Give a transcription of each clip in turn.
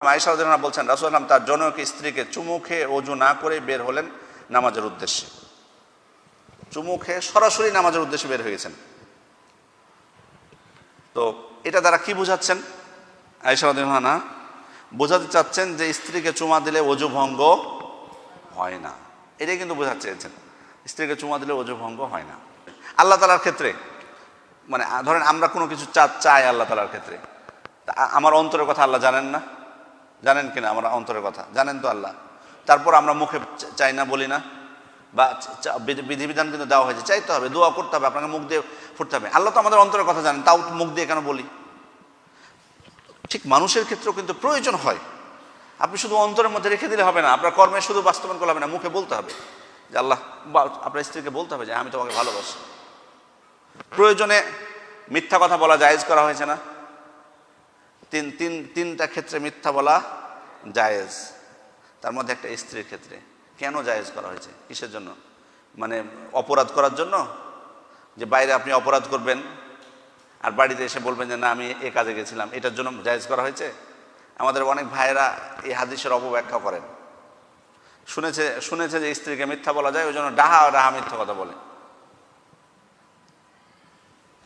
আনহা বলছেন রাসূলুল্লাহ তার জনক স্ত্রীকে চুমু খেয়ে অজু না করে বের হলেন নামাজের উদ্দেশ্যে। চুমু খেয়ে সরাসরি নামাজের উদ্দেশ্যে বের হয়ে গেছেন। তো এটা তারা কি বোঝাচ্ছেন? আনহা বোঝাতে চাচ্ছেন যে স্ত্রীকে চুমা দিলে অজু ভঙ্গ হয় না। এটাই কিন্তু বোঝাতে চেয়েছেন। স্ত্রীকে চুমা দিলে অজু ভঙ্গ হয় না। আল্লাহ তালার ক্ষেত্রে মানে ধরেন আমরা কোনো কিছু চা, চাই আল্লাহ তালার ক্ষেত্রে। আমার অন্তরের কথা আল্লাহ জানেন না। জানেন কিনা আমার অন্তরের কথা? জানেন তো আল্লাহ। তারপর আমরা মুখে চাই না, বলি না। বা বিধিবিধান কিন্তু দেওয়া হয়েছে। চাইতে হবে, দোয়া করতে হবে, আপনাকে মুখ দিয়ে ফুটতে হবে। আল্লাহ তো আমাদের অন্তরের কথা জানেন, তাও মুখ দিয়ে কেন বলি? ঠিক মানুষের ক্ষেত্রেও কিন্তু প্রয়োজন হয়। আপনি শুধু অন্তরের মধ্যে রেখে দিলে হবে না, আপনার কর্মে শুধু বাস্তবায়ন করলে হবে না, মুখে বলতে হবে। যে আল্লাহ, বা আপনার স্ত্রীকে বলতে হবে যে, আমি তোমাকে ভালোবাসি। প্রয়োজনে মিথ্যা কথা বলা জায়েজ করা হয়েছে না। তিন তিন, তিনটা ক্ষেত্রে মিথ্যা বলা জায়েজ। তার মধ্যে একটা স্ত্রীর ক্ষেত্রে। কেন জায়েজ করা হয়েছে? কিসের জন্য? মানে অপরাধ করার জন্য? যে বাইরে আপনি অপরাধ করবেন আর বাড়িতে এসে বলবেন যে, না, আমি এ কাজে গেছিলাম। এটার জন্য জায়েজ করা হয়েছে? আমাদের অনেক ভাইয়েরা এই হাদিসের অপব্যাখ্যা করেন। শুনেছে শুনেছে যে স্ত্রীকে মিথ্যা বলা যায় ওই জন্য ডাহা ডাহা মিথ্যা কথা বলে।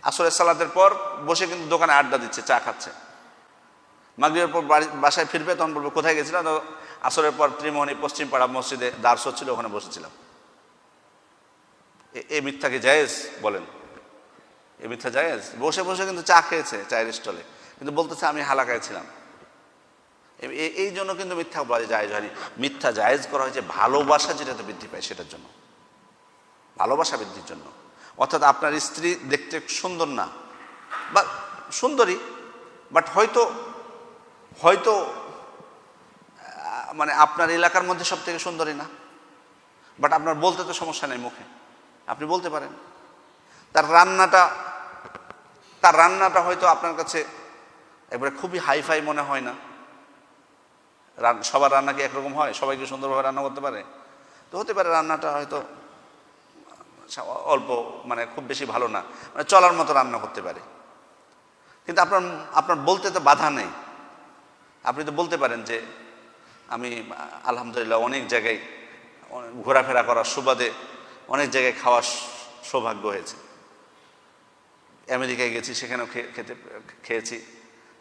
আসরের সালাতের পর বসে কিন্তু দোকানে আড্ডা দিচ্ছে, চা খাচ্ছে। মাগরিবের পর বাসায় ফিরবে, তখন বলবে, কোথায় গেছিলাম? তো আসরের পর ত্রিমোহনী পশ্চিম পাড়া মসজিদে দার্স হচ্ছিল, ওখানে বসেছিলাম। এ- মিথ্যাকে জায়েজ? বলেন। এ মিথ্যা জায়েজ? বসে বসে কিন্তু চা খেয়েছে চায়ের স্টলে। কিন্তু বলতেছে, আমি হালাকায় ছিলাম। এই জন্য কিন্তু মিথ্যা বলা জায়েজ হয়নি মিথ্যা জায়েজ করা হয়েছে ভালোবাসা যেটাতে বৃদ্ধি পায় সেটার জন্য। ভালোবাসা বৃদ্ধির জন্য। অর্থাৎ আপনার স্ত্রী দেখতে সুন্দর না। বা সুন্দরী, বাট হয়তো হয়তো মানে আপনার এলাকার মধ্যে সব থেকে সুন্দরী না। বাট আপনার বলতে তো সমস্যা নেই মুখে। আপনি বলতে পারেন। তার রান্নাটা তার রান্নাটা হয়তো আপনার কাছে একবারে খুবই হাইফাই মনে হয় না। সবার রান্না কি একরকম হয়? সবাই কি সুন্দরভাবে রান্না করতে পারে? তো হতে পারে রান্নাটা হয়তো অল্প মানে খুব বেশি ভালো না। মানে চলার মতো রান্না করতে পারে। কিন্তু আপনার আপনার বলতে তো বাধা নেই। আপনি তো বলতে পারেন যে আমি, আলহামদুলিল্লাহ, অনেক জায়গায় ঘোরাফেরা করার সুবাদে অনেক জায়গায় খাওয়ার সৌভাগ্য হয়েছে। আমেরিকায় গেছি, সেখানেও খেতে, খেয়েছি।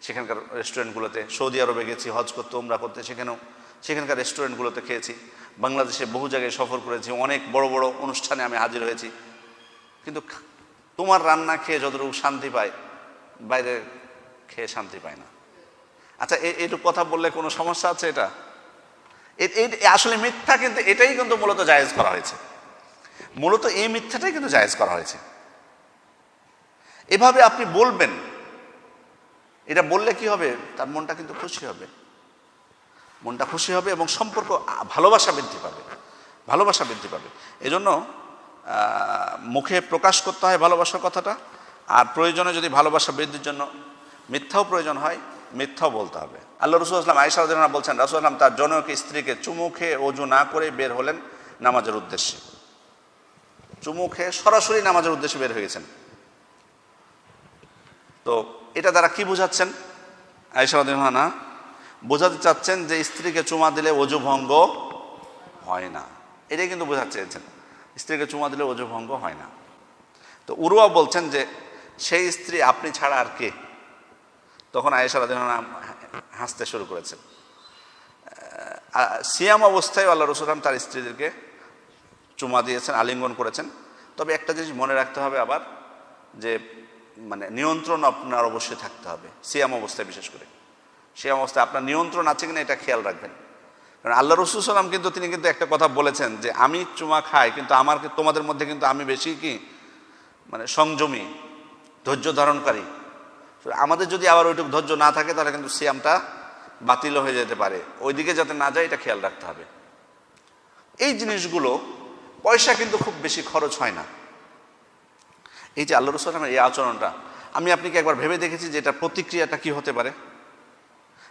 সেখানকার রেস্টুরেন্টগুলোতে, সৌদি আরবে গেছি, হজ করতে ওমরা করতে, সেখানেও, সেখানকার রেস্টুরেন্টগুলোতে খেয়েছি। বাংলাদেশে বহু জায়গায় সফর করেছি, অনেক বড় বড় অনুষ্ঠানে আমি হাজির হয়েছি। কিন্তু তোমার রান্না খেয়ে যতটুকু শান্তি পায়, বাইরে খেয়ে শান্তি পায় না। আচ্ছা এইটুকু কথা বললে কোনো সমস্যা আছে এটা? আসলে মিথ্যা কিন্তু এটাই কিন্তু মূলত জায়েজ করা হয়েছে। মূলত এই মিথ্যাটাই কিন্তু জায়েজ করা হয়েছে। এভাবে আপনি বলবেন, এটা বললে কি হবে? তার মনটা কিন্তু খুশি হবে। মনটা খুশি হবে এবং সম্পর্ক ভালোবাসা বৃদ্ধি পাবে। ভালোবাসা বৃদ্ধি পাবে। এজন্য মুখে প্রকাশ করতে হয় ভালোবাসার কথাটা, আর প্রয়োজনে যদি ভালোবাসা বৃদ্ধির জন্য মিথ্যাও প্রয়োজন হয় মিথ্যাও বলতে হবে। আল্লাহ রসুল আসলাম আয়সা বলছেন, রাসুল আসলাম তার জনক স্ত্রীকে চুমু খেয়ে অজু না করে বের হলেন নামাজের উদ্দেশ্যে। চুমু খেয়ে সরাসরি নামাজের উদ্দেশ্যে বের হয়ে গেছেন। তো এটা তারা কি বোঝাচ্ছেন? আয়সা রাদিয়াল্লাহু বোঝাতে চাচ্ছেন যে স্ত্রীকে চুমা দিলে অজু ভঙ্গ হয় না। এটাই কিন্তু বোঝাতে চেয়েছেন। স্ত্রীকে চুমা দিলে অজু ভঙ্গ হয় না। তো উরুয়া বলছেন যে, সেই স্ত্রী আপনি ছাড়া আর কে? তখন আয়েশা আনহা হাসতে শুরু করেছেন সিয়াম অবস্থায় আল্লাহ রসুলাম তার স্ত্রীদেরকে চুমা দিয়েছেন, আলিঙ্গন করেছেন। তবে একটা জিনিস মনে রাখতে হবে আবার, যে মানে নিয়ন্ত্রণ আপনার অবশ্যই থাকতে হবে, সিয়াম অবস্থায় বিশেষ করে। সিয়াম অবস্থায় আপনার নিয়ন্ত্রণ আছে কিনা এটা খেয়াল রাখবেন। কারণ আল্লাহ রসুল সাল্লাম কিন্তু তিনি কিন্তু একটা কথা বলেছেন যে, আমি চুমা খাই, কিন্তু আমার তোমাদের মধ্যে কিন্তু আমি বেশি কি মানে সংযমী, ধৈর্য ধারণকারী আমাদের যদি আবার ওইটুকু ধৈর্য না থাকে, তাহলে কিন্তু সিয়ামটা বাতিল হয়ে যেতে পারে। ওইদিকে যাতে না যায়, এটা খেয়াল রাখতে হবে। এই জিনিসগুলো, পয়সা কিন্তু খুব বেশি খরচ হয় না। এই যে আল্লাহ রসুলামের এই আচরণটা, আমি আপনাকে একবার ভেবে দেখেছি যে এটা প্রতিক্রিয়াটা কি হতে পারে?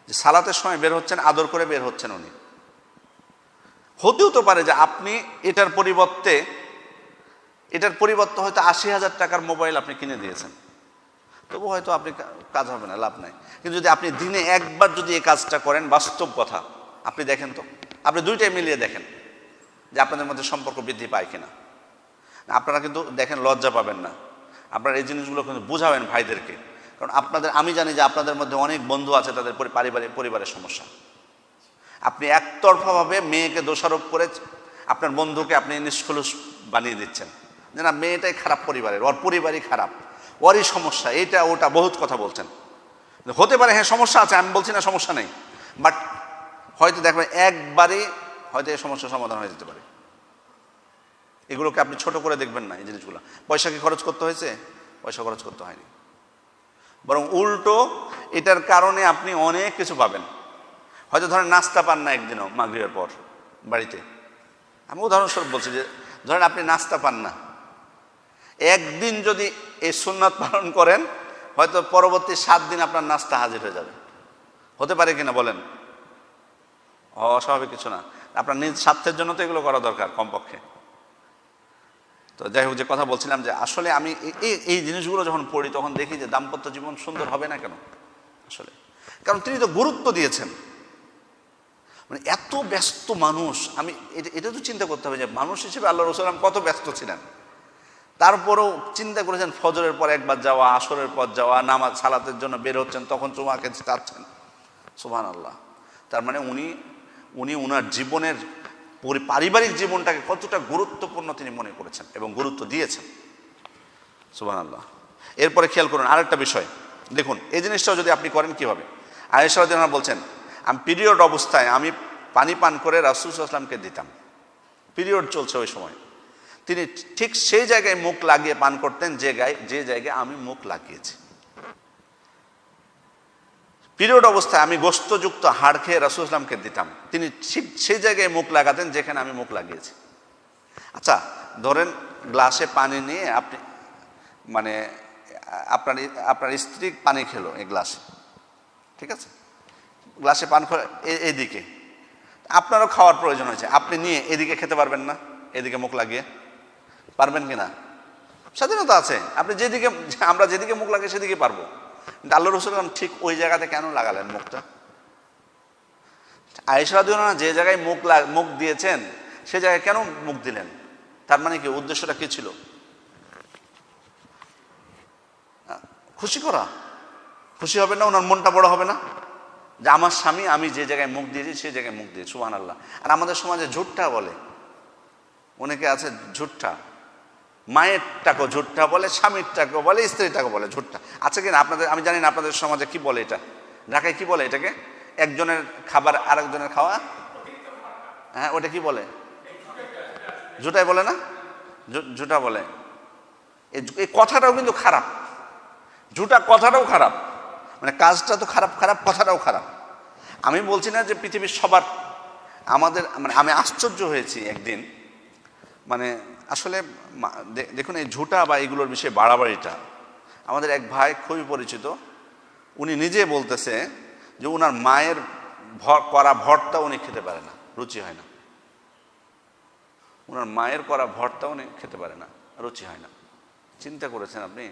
যে সালাতের সময় বের হচ্ছেন, আদর করে বের হচ্ছেন উনি। হতেও তো পারে যে আপনি এটার পরিবর্তে এটার পরিবর্তে হয়তো আশি হাজার টাকার মোবাইল আপনি কিনে দিয়েছেন। তবু হয়তো আপনি কাজ হবে না, লাভ নাই। কিন্তু যদি আপনি দিনে একবার যদি এই কাজটা করেন, বাস্তব কথা, আপনি দেখেন তো, আপনি দুইটাই মিলিয়ে দেখেন যে আপনাদের মধ্যে সম্পর্ক বৃদ্ধি পায় কিনা। আপনারা কিন্তু দেখেন লজ্জা পাবেন না। আপনারা এই জিনিসগুলো কিন্তু বুঝাবেন ভাইদেরকে। কারণ আপনাদের, আমি জানি যে আপনাদের মধ্যে অনেক বন্ধু আছে, তাদের পারিবারিক পরিবারের সমস্যা। আপনি একতরফাভাবে মেয়েকে দোষারোপ করে আপনার বন্ধুকে আপনি নিষ্কলুষ বানিয়ে দিচ্ছেন। যে না মেয়েটাই খারাপ পরিবারের, ওর পরিবারই খারাপ। ওরই সমস্যা, এটা, ওটা বহুত কথা বলছেন। হতে পারে হ্যাঁ সমস্যা আছে, আমি বলছি না সমস্যা নেই। বাট হয়তো দেখবেন একবারে হয়তো এই সমস্যার সমাধান হয়ে যেতে পারে। এগুলোকে আপনি ছোট করে দেখবেন না এই জিনিসগুলো। পয়সা কি খরচ করতে হয়েছে? পয়সা খরচ করতে হয়নি। বরং উল্টো, এটার কারণে আপনি অনেক কিছু পাবেন। হয়তো ধরেন নাস্তা পান না একদিনও মাগরিবের পর বাড়িতে। আমি উদাহরণস্বরূপ বলছি যে, ধরেন আপনি নাস্তা পান না। একদিন যদি এই সুন্নাত পালন করেন, হয়তো পরবর্তী সাত দিন আপনার নাস্তা হাজির হয়ে যাবে। হতে পারে কিনা বলেন? অস্বাভাবিক কিছু না। আপনার নিজ স্বার্থের জন্য তো এগুলো করা দরকার কমপক্ষে। তো যাই হোক, যে কথা বলছিলাম যে আসলে আমি এই- এই জিনিসগুলো যখন পড়ি, তখন দেখি যে দাম্পত্য জীবন সুন্দর হবে না কেন? আসলে। কারণ তিনি তো গুরুত্ব দিয়েছেন। মানে এত ব্যস্ত মানুষ, আমি এটা এটা তো চিন্তা করতে হবে যে মানুষ হিসেবে আল্লাহ রসুলাম কত ব্যস্ত ছিলেন? তারপরেও চিন্তা করেছেন, ফজরের পর একবার যাওয়া, আসরের পর যাওয়া, নামাজ, সালাতের জন্য বের হচ্ছেন, তখন চুমাকে চাচ্ছেন সুবহান আল্লাহ তার মানে উনি উনি উনার জীবনের পরি- পারিবারিক জীবনটাকে কতটা গুরুত্বপূর্ণ তিনি মনে করেছেন এবং গুরুত্ব দিয়েছেন। সুবহান আল্লাহ এরপরে খেয়াল করুন, আরেকটা বিষয়। দেখুন, এই জিনিসটাও যদি আপনি করেন কীভাবে? আয়েশাদিনা বলছেন, আমি পিরিয়ড অবস্থায় আমি পানি পান করে রাসুল আসলামকে দিতাম। পিরিয়ড চলছে ওই সময়। তিনি ঠিক সেই জায়গায় মুখ লাগিয়ে পান করতেন যে গায়ে, যে জায়গায় আমি মুখ লাগিয়েছি। পিরিয়ড অবস্থায় আমি গোস্তযুক্ত হাড় খেয়ে রাসুল ইসলামকে দিতাম। তিনি ঠিক সেই জায়গায় মুখ লাগাতেন যেখানে আমি মুখ লাগিয়েছি। আচ্ছা ধরেন গ্লাসে পানি নিয়ে আপনি মানে আপনার আপনার স্ত্রী পানি খেলো এই গ্লাসে। ঠিক আছে? গ্লাসে পান এদিকে। আপনারও খাওয়ার প্রয়োজন হয়েছে। আপনি নিয়ে এদিকে খেতে পারবেন না, এদিকে মুখ লাগিয়ে। পারবেন কি না স্বাধীনতা আছে। আপনি যেদিকে, আমরা যেদিকে মুখ লাগে সেদিকে পারব। কিন্তু আল্লাহ রসুলাম ঠিক ওই জায়গাতে কেন লাগালেন মুখটা? আয়েশাদুল্লাহ যে জায়গায় মুখ মুখ দিয়েছেন, সে জায়গায় কেন মুখ দিলেন? তার মানে কি, উদ্দেশ্যটা কি ছিল? খুশি করা। খুশি হবে না, ওনার মনটা বড় হবে না? যে আমার স্বামী, আমি যে জায়গায় মুখ দিয়েছি সেই জায়গায় মুখ দিয়ে সুহান আল্লাহ আর আমাদের সমাজে ঝুট্টা বলে। অনেকে আছে ঝুট্টা। মায়ের টাকো ঝুট্টা বলে স্বামীর টাকো বলে স্ত্রীর টাকো বলে ঝুট্টা। আছে কিনা, আপনাদের, আমি জানি না আপনাদের সমাজে কি বলে এটা। ঢাকায় কি বলে এটাকে? একজনের খাবার আরেকজনের খাওয়া? হ্যাঁ ওটা কি বলে? ঝুটাই বলে না? ঝুটা বলে। এই কথাটাও কিন্তু খারাপ। ঝুটা কথাটাও খারাপ। মানে কাজটা তো খারাপ খারাপ, কথাটাও খারাপ। আমি বলছি না যে পৃথিবীর সবার আমাদের মানে আমি আশ্চর্য হয়েছি একদিন। মানে আসলে দেখুন এই ঝুটা বা এগুলোর বিষয়ে বাড়াবাড়িটা, আমাদের এক ভাই খুবই পরিচিত, উনি নিজে বলতেছে যে ওনার মায়ের ভর, করা ভরটা উনি খেতে পারে না, রুচি হয় না। ওনার মায়ের করা ভরটা উনি খেতে পারে না, রুচি হয় না। চিন্তা করেছেন আপনি?